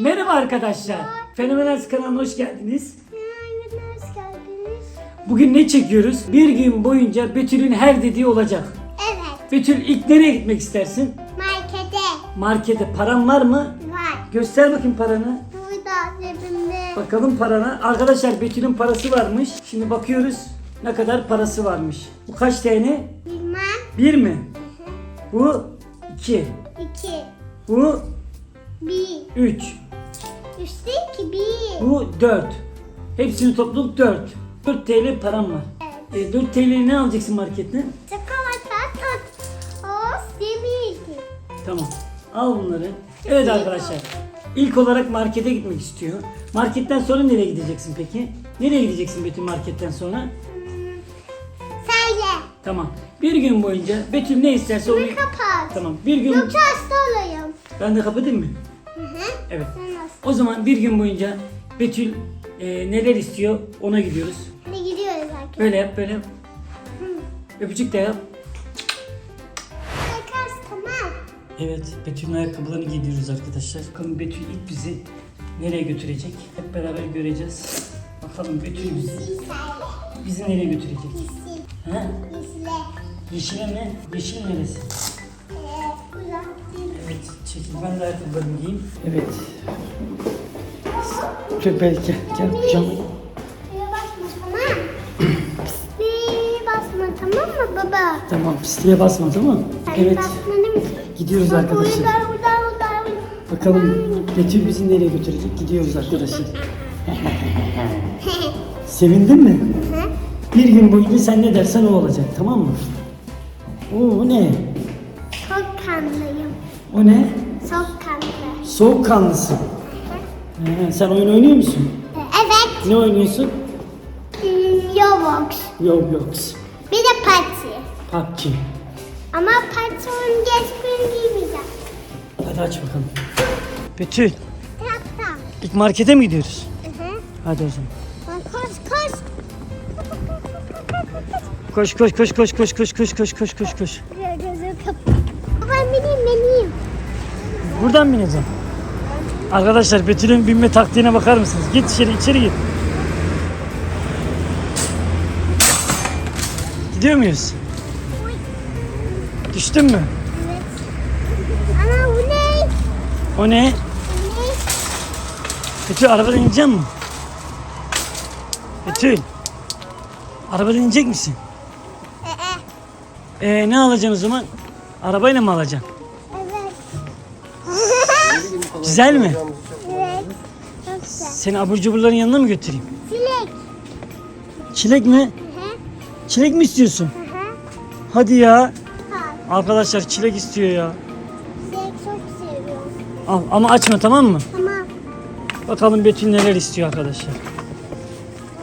Merhaba arkadaşlar. Fenomenal kanalına hoş geldiniz. Hoş geldiniz. Bugün ne çekiyoruz? Bir gün boyunca Betül'ün her dediği olacak. Evet, Betül ilk nereye gitmek istersin? markete Markete. Paran var mı? var. Göster bakayım paranı. Burada cebimde. Bakalım parana. Arkadaşlar Betül'ün parası varmış. Şimdi bakıyoruz ne kadar parası varmış. Bu kaç TL? Bilmem. Bir mi? Bu iki. İki. Bu Bir. üç. Üstü iki. Bir. Bu 4. Hepsini topladık 4. 4 TL param var. Evet. E, 4 TL'yi ne alacaksın marketten? Çikolata tut. O demirdi. Tamam. Al bunları. Evet arkadaşlar. İlk olarak markete gitmek istiyor. Marketten sonra nereye gideceksin peki? Nereye gideceksin Betül marketten sonra? Söyle. Tamam. Bir gün boyunca Betül ne isterse onu... Kapat. Tamam. Bir gün... Yoksa hasta olayım. Ben de kapatayım mı? Hı hı. Evet. O zaman bir gün boyunca Betül e, neler istiyor ona gidiyoruz. Hadi gidiyoruz arkadaşlar. Böyle yap böyle yap. Öpücük de yap. Arkadaşlar tamam. Evet, Betül'ün ayakkabılarını giydiriyoruz arkadaşlar. Bakalım Betül ilk bizi nereye götürecek? Hep beraber göreceğiz. Bakalım Betül bizi, bizi nereye götürecek? Yeşil. Ha? Yeşile. Yeşile mi? Yeşil neresi? Çekil. Ben de ayakkabılarımı giyeyim. Evet. Dur belki. Gel kucağıma. Tamam. Pisliğe basma tamam mı baba? Tamam, pisliğe basma tamam mı? Evet, basmadın mı? gidiyoruz Bak, arkadaşlar. Bakalım Betül bizi nereye götürecek? Gidiyoruz arkadaşlar. Sevindin mi? Hı? Bir gün boyunca sen ne dersen o olacak tamam mı? Oo, o ne? Çok kanlıyım. O ne? Soğukkanlısın. He, sen oyun oynuyor musun? Ee, Evet. Ne oynuyorsun? Hmm, Roblox. Roblox, Bir de parti. PUBG. Ama parti oyunu geç gün giymeyeceğim. Hadi aç bakalım. Betül, Tamam. ilk markete mi gidiyoruz? Hı hı. Hadi o zaman. Koş koş. Koş koş koş koş koş koş koş koş koş koş koş. Gözü kapat. Ben bineyim bineyim. Buradan bineceğim. Arkadaşlar Betül'ün binme taktiğine bakar mısınız? Git içeri içeri git. Gidiyor muyuz? Düştün mü? Evet. Ana bu ne? O ne? Betül arabadan inecek misin? Betül. Arabadan inecek misin? Ee, Ee, ne alacaksın o zaman? Arabayla mı alacaksın? Evet. Güzel mi? evet. Çok güzel. Seni abur cuburların yanına mı götüreyim? Çilek. Çilek mi? Hı hı. Çilek mi istiyorsun? Hı hı. Hadi ya. Al. Arkadaşlar çilek istiyor ya. Çilek çok seviyorum. Al ama açma tamam mı? Tamam. Bakalım Betül neler istiyor arkadaşlar.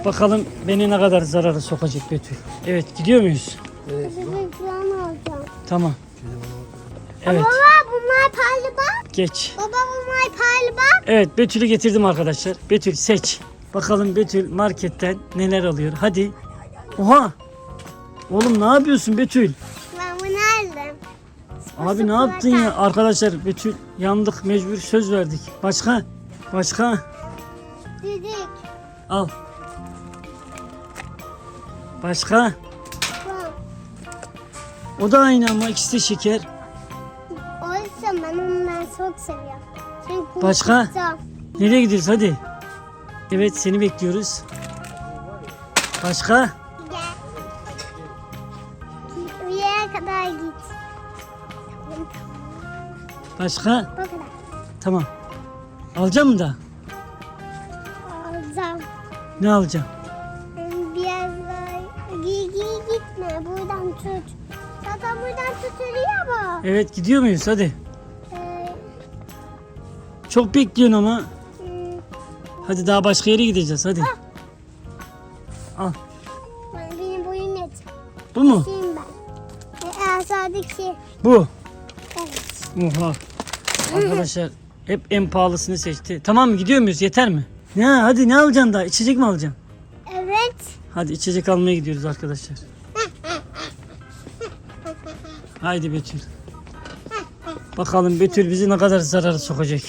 Bakalım beni ne kadar zarara sokacak Betül. Evet gidiyor muyuz? Alacağım. Tamam. Evet Baba bunlar pahalı bak. Geç. Baba bunlar bak. Evet Betül'ü getirdim arkadaşlar. Betül seç. Bakalım Betül marketten neler alıyor. Hadi. Oha. Oğlum ne yapıyorsun Betül? Ben bunu aldım. Abi ne yaptın ya? Arkadaşlar Betül yandık mecbur söz verdik. Başka? Başka? Düdük. Al. Başka? O da aynı ama ikisi de şeker. Başka? Nereye gidiyoruz hadi. Evet seni bekliyoruz. Başka? Yere kadar git. Başka? Bu kadar. Tamam. Alacağım mı da? Alacağım. Ne alacağım? Biraz daha giy gitme. Buradan tut. Zaten buradan tutuluyor bu. Evet gidiyor muyuz hadi. Çok bekliyorsun ama. Hadi daha başka yere gideceğiz hadi. Al. ben- benim boyum net. Bu mu? Şeyim ben. Ee, aşağıdaki. Bu. Evet. Oha. Arkadaşlar hep en pahalısını seçti. Tamam mı gidiyor muyuz yeter mi? Ne hadi ne alacaksın daha? İçecek mi alacaksın? Evet. Hadi içecek almaya gidiyoruz arkadaşlar. Haydi Betül. Bakalım Betül bizi ne kadar zarara sokacak.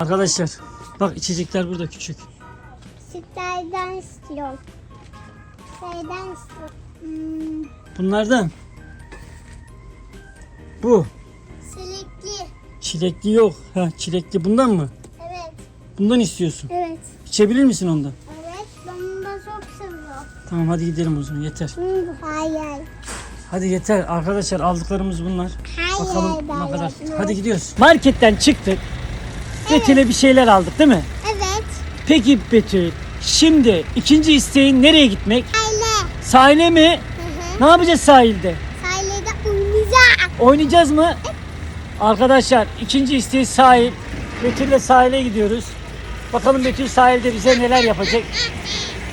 Arkadaşlar Bak içecekler burada küçük. Sütlerden istiyorum. Şeyden istiyorum. Hmm, Bunlardan. Bu. silikli. Çilekli yok. Ha çilekli bundan mı? Evet. Bundan istiyorsun. Evet. İçebilir misin ondan? Evet. Ben bunu da çok seviyorum. Tamam hadi gidelim o zaman yeter. Hmm, hayır. Hadi yeter arkadaşlar aldıklarımız bunlar. Hayır. Bakalım ne kadar. Hadi gidiyoruz. Marketten çıktık. Betül'e bir şeyler aldık değil mi? Evet. Peki Betül şimdi ikinci isteğin nereye gitmek? Aile. Sahile mi? Hı hı. Ne yapacağız sahilde? Sahilde oynayacak. Oynayacağız mı? Arkadaşlar ikinci isteği sahil. Betül'le sahile gidiyoruz. Bakalım Betül sahilde bize neler yapacak.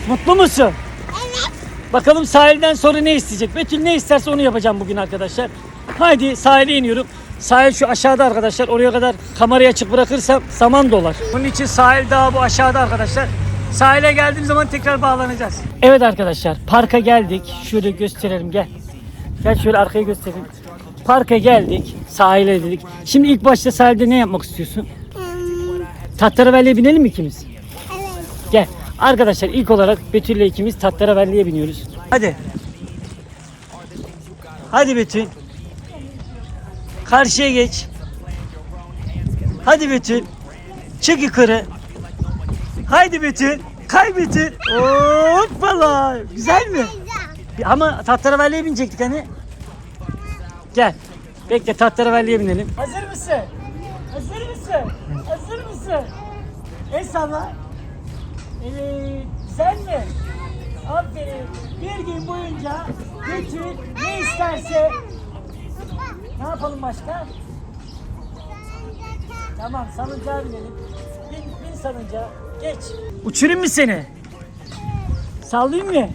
Mutlu musun? Evet. Bakalım sahilden sonra ne isteyecek? Betül ne isterse onu yapacağım bugün arkadaşlar. Haydi sahile iniyorum. Sahil şu aşağıda arkadaşlar. Oraya kadar kamerayı açık bırakırsam saman dolar. Bunun için sahil daha bu aşağıda arkadaşlar. Sahile geldiğim zaman tekrar bağlanacağız. Evet arkadaşlar parka geldik. Şöyle gösterelim gel. Gel şöyle arkaya göstereyim. Parka geldik. Sahile dedik. Şimdi ilk başta sahilde ne yapmak istiyorsun? Tahterevalliye binelim mi ikimiz? evet. Gel. Arkadaşlar ilk olarak Betül'le ikimiz Tahterevalli'ye biniyoruz. Hadi. Hadi Betül. Karşıya geç. Hadi Betül. Çık yukarı. Haydi Betül. Kay Betül. Hoppala. Güzel mi? Güzel. Ama Tahterevalli'ye binecektik hani. Gel. Bekle Tahterevalli'ye binelim. Hazır mısın? Hazır mısın? Hazır mısın? El salla. Evet. Güzel mi? Aferin. Bir gün boyunca Betül ne isterse ne yapalım başka? Tamam salıncağa binelim. Bin, bin salıncağa. Geç. Uçurayım mı seni? Sallayayım mı?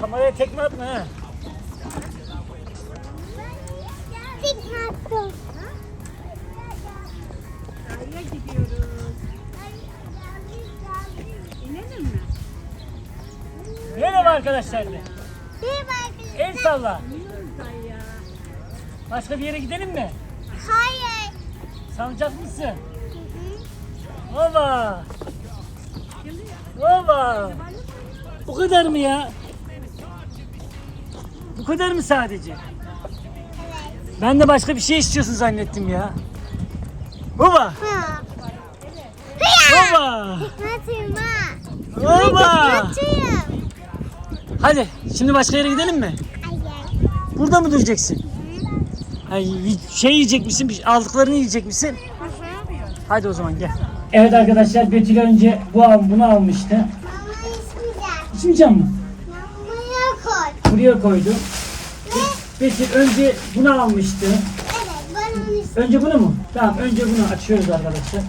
Kameraya tekme atma ha. Tiktok. Merhaba arkadaşlar. Bir bak. El salla. Başka bir yere gidelim mi? Hayır. Salacak mısın? Baba. Baba. Bu kadar mı ya? Bu kadar mı sadece? Ben de başka bir şey istiyorsun zannettim ya. Baba. Ha. Baba. Baba. Nasıl? Hadi şimdi başka yere gidelim mi? Hayır. Burada mı duracaksın? Ay, şey yiyecek misin? Aldıklarını yiyecek misin? Hadi o zaman gel. Evet arkadaşlar Betül önce bu al, bunu almıştı. Mama içmeyeceğim. Mi? Mamaya koy. Buraya koydum. Ve Betül önce bunu almıştı. evet ben onu istiyorum. Önce bunu mu? Tamam önce bunu açıyoruz arkadaşlar.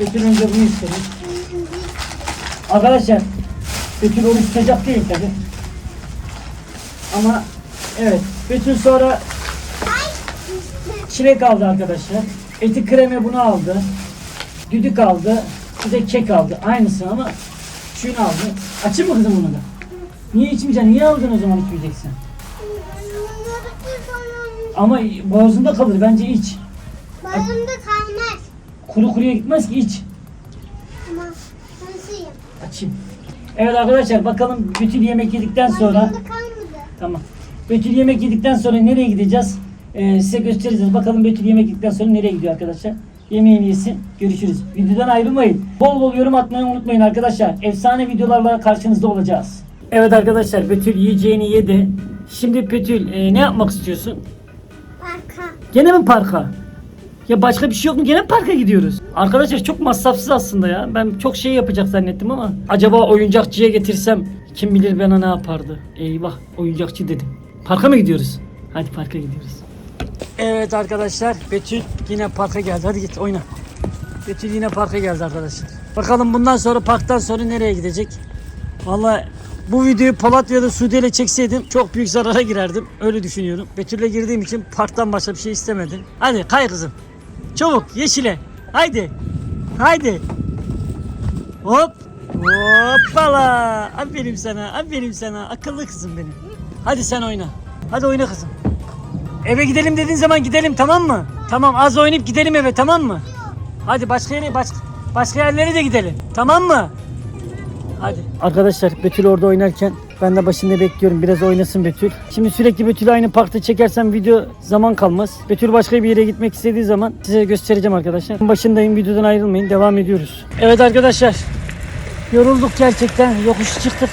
Betül önce bunu istedi. Arkadaşlar Betül oruç tutacak değil tabi. Ama evet Betül sonra. Çilek aldı arkadaşlar. Eti kreme bunu aldı. Düdük aldı. Bir de kek aldı. Aynısı ama şunu aldı. Açayım mı kızım bunu da? Niye içmeyeceksin? Niye aldın o zaman içmeyeceksin? Ama boğazında kalır. Bence iç. Balımda kalmaz. Kuru kuruya gitmez ki iç. Ama nasıl? Açayım. Evet arkadaşlar bakalım Betül yemek yedikten sonra tamam. Betül yemek yedikten sonra nereye gideceğiz? Ee, size göstereceğiz. Bakalım Betül yemek yedikten sonra nereye gidiyor arkadaşlar? Yemeğini yesin. Görüşürüz. Videodan ayrılmayın. Bol bol yorum atmayı unutmayın arkadaşlar. Efsane videolarla karşınızda olacağız. Evet arkadaşlar Betül yiyeceğini yedi. Şimdi Betül e, ne yapmak istiyorsun? Arka. Gene mi parka? Ya başka bir şey yok mu? Gene mi parka gidiyoruz? Arkadaşlar çok masrafsız aslında ya. Ben çok şey yapacak zannettim ama acaba oyuncakçıya getirsem kim bilir bana ne yapardı? Eyvah oyuncakçı dedim. Parka mı gidiyoruz? Hadi parka gidiyoruz. Evet arkadaşlar Betül yine parka geldi. Hadi git oyna. Betül yine parka geldi arkadaşlar. Bakalım bundan sonra parktan sonra nereye gidecek? Vallahi bu videoyu Polat ya da Sude ile çekseydim çok büyük zarara girerdim. Öyle düşünüyorum. Betül'le girdiğim için parktan başka bir şey istemedim. Hadi kay kızım. Çabuk yeşile. Haydi. Haydi. Hop. Hoppala. Aferin sana. Aferin sana. Akıllı kızım benim. Hadi sen oyna. Hadi oyna kızım. Eve gidelim dediğin zaman gidelim tamam mı? Tamam az oynayıp gidelim eve tamam mı? Hadi başka yere başka başka yerlere de gidelim. Tamam mı? Hadi. Arkadaşlar Betül orada oynarken ben de başında bekliyorum. Biraz oynasın Betül. Şimdi sürekli Betül'ü aynı parkta çekersem video zaman kalmaz. Betül başka bir yere gitmek istediği zaman size göstereceğim arkadaşlar. Başındayım videodan ayrılmayın. Devam ediyoruz. Evet arkadaşlar. Yorulduk gerçekten. Yokuş çıktık.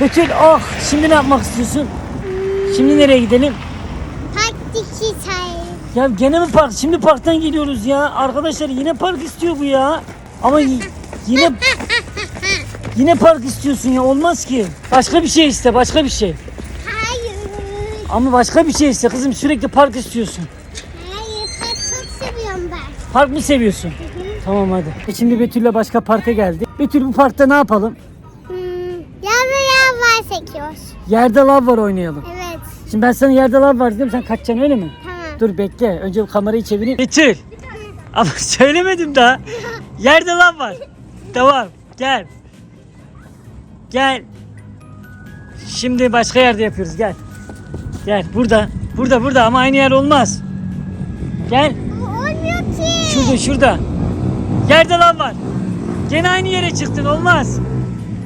Betül ah şimdi ne yapmak istiyorsun? Şimdi nereye gidelim? Taktiki çay. Ya gene mi park? Şimdi parktan geliyoruz ya. Arkadaşlar yine park istiyor bu ya. Ama yine yine park istiyorsun ya. Olmaz ki. Başka bir şey iste, başka bir şey. Hayır. Ama başka bir şey iste kızım. Sürekli park istiyorsun. Hayır. Ben çok seviyorum ben. Park mı seviyorsun? Tamam hadi. E şimdi Betül'le başka parka geldik. Betül bu parkta ne yapalım? Hmm, yavru yavru sekiyoruz. Yerde lav var oynayalım. Evet. Şimdi ben sana yerde lav var dedim. Sen kaçacaksın öyle mi? Tamam. Dur bekle. Önce bu kamerayı çevireyim. Betül. Ama söylemedim daha. Yerde lan var. Tamam. Gel. Gel. Şimdi başka yerde yapıyoruz. Gel. Gel. Burada. Burada burada ama aynı yer olmaz. Gel. Olmuyor ki. Şurada şurada. Yerde lan var. Gene aynı yere çıktın. Olmaz.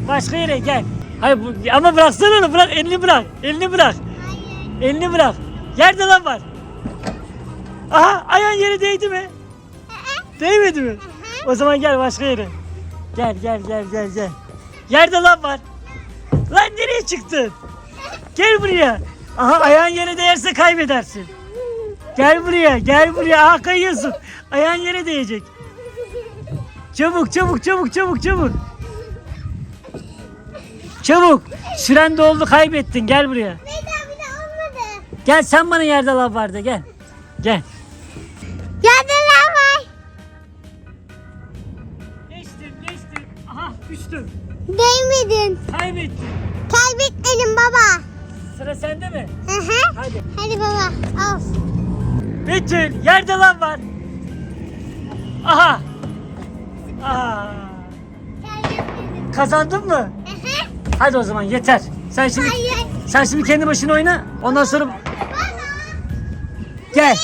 Başka yere gel. Hayır bu, ama bıraksana onu. Bırak. Elini bırak. Elini bırak. Elini bırak. Yerde lan var. Aha ayağın yere değdi mi? Değmedi mi? O zaman gel başka yere. Gel gel gel gel gel. Yerde lan var. Lan nereye çıktın? Gel buraya. Aha ayağın yere değerse kaybedersin. Gel buraya gel buraya. Aha kayıyorsun. Ayağın yere değecek. Çabuk çabuk çabuk çabuk çabuk. Çabuk. Süren doldu kaybettin. Gel buraya. Bir daha bir daha olmadı. Gel sen bana yerde lav vardı gel. Gel. Yavrular var. Geçtim geçtim. Aha düştüm. Değmedin. Kaybettim. Kaybetmedim baba. Sıra sende mi? Hı hı. Hadi. Hadi baba al. Betül yerde lav var. Aha. Aa. Kaybetmedim. Kazandın mı? Hı hı. Hadi o zaman yeter. Sen şimdi Hayır. sen şimdi kendi başına oyna. Ondan sonra. Gel.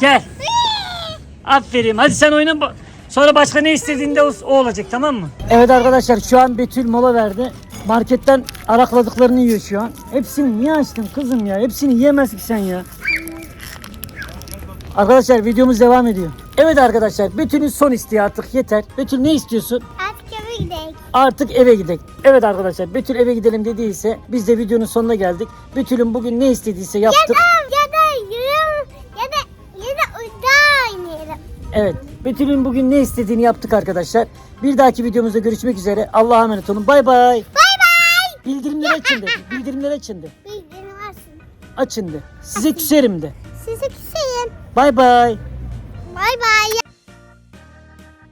Gel. Gel. Aferin. Hadi sen oyna. Sonra başka ne istediğinde o, o olacak tamam mı? Evet arkadaşlar şu an Betül mola verdi. Marketten arakladıklarını yiyor şu an. Hepsini niye açtın kızım ya? Hepsini yiyemez ki sen ya. Arkadaşlar videomuz devam ediyor. Evet arkadaşlar Betül'ün son isteği artık yeter. Betül ne istiyorsun? Artık eve gidelim. Artık eve gidelim. Evet arkadaşlar Betül eve gidelim dediyse biz de videonun sonuna geldik. Betül'ün bugün ne istediyse Ya yaptık. da Evet. Betül'ün bugün ne istediğini yaptık arkadaşlar. Bir dahaki videomuzda görüşmek üzere. Allah'a emanet olun. Bay bay. Bay bay. Bildirimleri açın de. Bildirimleri açın de. Bildirim varsın. Açın de. Size küserim de. Sizi küseyim. Bay bay. Bay bay.